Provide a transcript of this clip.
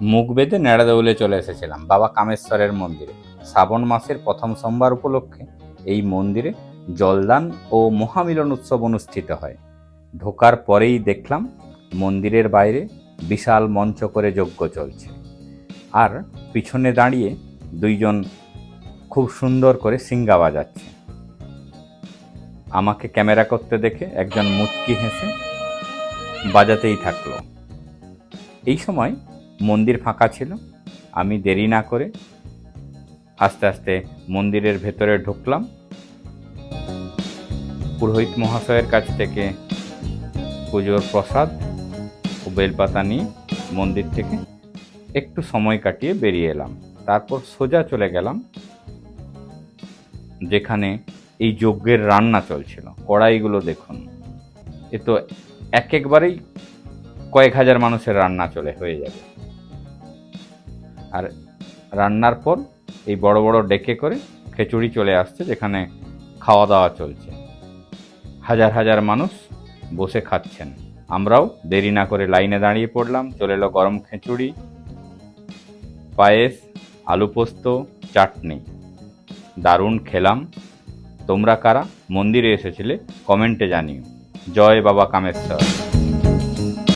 মুখ বেঁধে নেড়াদৌলে চলে এসেছিলাম, বাবা কামেশ্বরের মন্দিরে। শ্রাবণ মাসের প্রথম সোমবার উপলক্ষে এই মন্দিরে জলদান ও মহামিলন উৎসব অনুষ্ঠিত হয়। ঢোকার পরেই দেখলাম মন্দিরের বাইরে বিশাল মঞ্চ করে যজ্ঞ চলছে। আর পিছনে দাঁড়িয়ে দুইজন খুব সুন্দর করে সিঙ্গা বাজাচ্ছে। আমাকে ক্যামেরা করতে দেখে একজন মুচকি হেসে বাজাতেই থাকল। এই সময় মন্দির ফাঁকা ছিল। আমি দেরি না করে আস্তে আস্তে মন্দিরের ভেতরে ঢুকলাম। পুরোহিত মহাশয়ের কাছ থেকে পুজোর প্রসাদ ও বেলপাতা নিয়ে মন্দির থেকে একটু সময় কাটিয়ে বেরিয়ে এলাম। তারপর সোজা চলে গেলাম, যেখানে এই যজ্ঞের রান্না চলছিল। কড়াইগুলো দেখুন, এ তো এক একবারেই কয়েক হাজার মানুষের রান্না চলে হয়ে যাবে। আর রান্নার পর এই বড় বড় ডেকে করে খিচুড়ি চলে আসছে যেখানে খাওয়া দাওয়া চলছে। হাজার হাজার মানুষ বসে খাচ্ছেন। আমরাও দেরি না করে লাইনে দাঁড়িয়ে পড়লাম। চলে এলো গরম খিচুড়ি, পায়েস, আলু পোস্ত, চাটনি। দারুণ খেলাম। তোমরা কারা? মন্দিরে এসেছিলে? কমেন্টে জানিও। জয় বাবা কামেশ্বর।